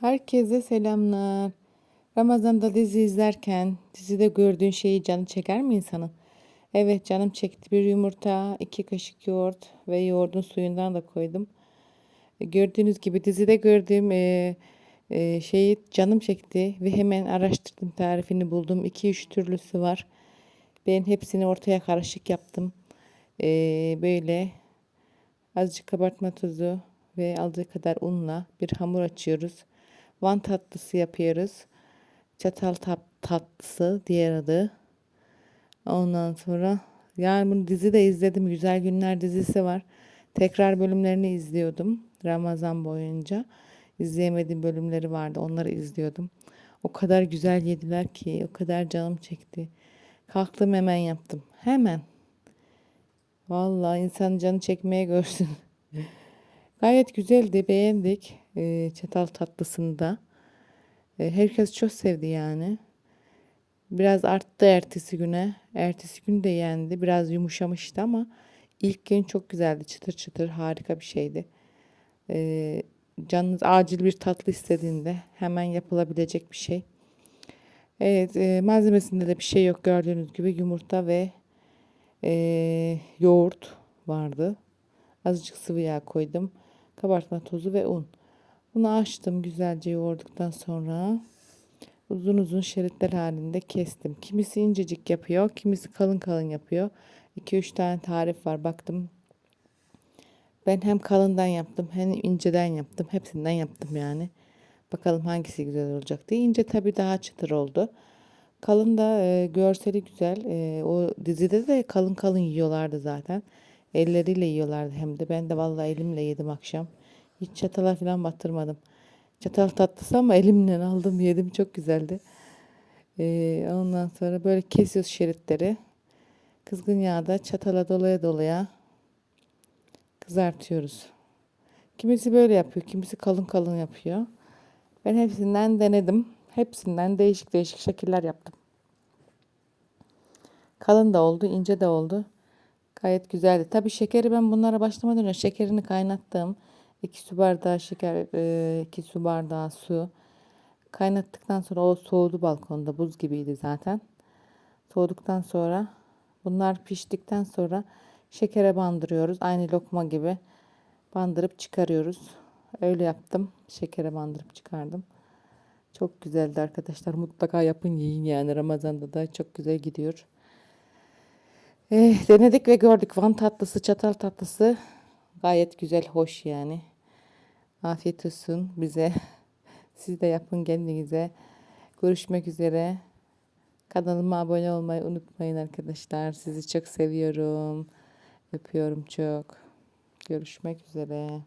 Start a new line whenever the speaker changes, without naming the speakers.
Herkese selamlar. Ramazan'da dizi izlerken dizide gördüğün şeyi canı çeker mi insanın? Evet canım çekti. Bir yumurta, iki kaşık yoğurt ve yoğurdun suyundan da koydum. E, Gördüğünüz gibi dizide gördüğüm e, e, şeyi canım çekti ve hemen araştırdım tarifini buldum. 2-3 türlüsü var. Ben hepsini ortaya karışık yaptım. E, böyle Azıcık kabartma tozu ve aldığı kadar unla bir hamur açıyoruz. Van tatlısı yapıyoruz. Çatal tap tatlısı diğer adı. Ondan sonra yani bunu dizi de izledim. Güzel Günler dizisi var. Tekrar bölümlerini izliyordum Ramazan boyunca. İzleyemediğim bölümleri vardı. Onları izliyordum. O kadar güzel yediler ki o kadar canım çekti. Kalktım hemen yaptım. Hemen. Vallahi insan canı çekmeye görsün. Gayet güzeldi, beğendik e, çatal tatlısını da. E, herkes çok sevdi yani. Biraz arttı ertesi güne. Ertesi gün de yendi. Biraz yumuşamıştı ama ilk gün çok güzeldi. Çıtır çıtır harika bir şeydi. E, canınız acil bir tatlı istediğinde hemen yapılabilecek bir şey. Evet, e, malzemesinde de bir şey yok gördüğünüz gibi yumurta ve e, yoğurt vardı. Azıcık sıvı yağ koydum. Kabartma tozu ve un. Bunu açtım güzelce yoğurduktan sonra uzun uzun şeritler halinde kestim. Kimisi incecik yapıyor, kimisi kalın kalın yapıyor. 2-3 tane tarif var baktım. Ben hem kalından yaptım hem inceden yaptım. Hepsinden yaptım yani. Bakalım hangisi güzel olacak diye. İnce tabii daha çıtır oldu. Kalın da e, görseli güzel. E, o dizide de kalın kalın yiyorlardı zaten. Elleriyle yiyorlardı hem de. Ben de vallahi elimle yedim akşam. Hiç çatala falan batırmadım. Çatal tatlısı ama elimle aldım yedim. Çok güzeldi. E, ondan sonra böyle kesiyoruz şeritleri. Kızgın yağda çatala dolaya dolaya kızartıyoruz. Kimisi böyle yapıyor, kimisi kalın kalın yapıyor. Ben hepsinden denedim. Hepsinden değişik değişik şekiller yaptım. Kalın da oldu, ince de oldu. Gayet güzeldi. Tabii şekeri ben bunlara başlamadan önce şekerini kaynattım. 2 su bardağı şeker, 2 su bardağı su. Kaynattıktan sonra o soğudu balkonda. Buz gibiydi zaten. Soğuduktan sonra bunlar piştikten sonra şekere bandırıyoruz. Aynı lokma gibi bandırıp çıkarıyoruz. Öyle yaptım. Şekere bandırıp çıkardım. Çok güzeldi arkadaşlar. Mutlaka yapın yiyin yani. Ramazan'da da çok güzel gidiyor. Eh, denedik ve gördük. Van tatlısı, çatal tatlısı gayet güzel, hoş yani. Afiyet olsun bize. Siz de yapın kendinize. Görüşmek üzere. Kanalıma abone olmayı unutmayın arkadaşlar. Sizi çok seviyorum. Öpüyorum çok. Görüşmek üzere.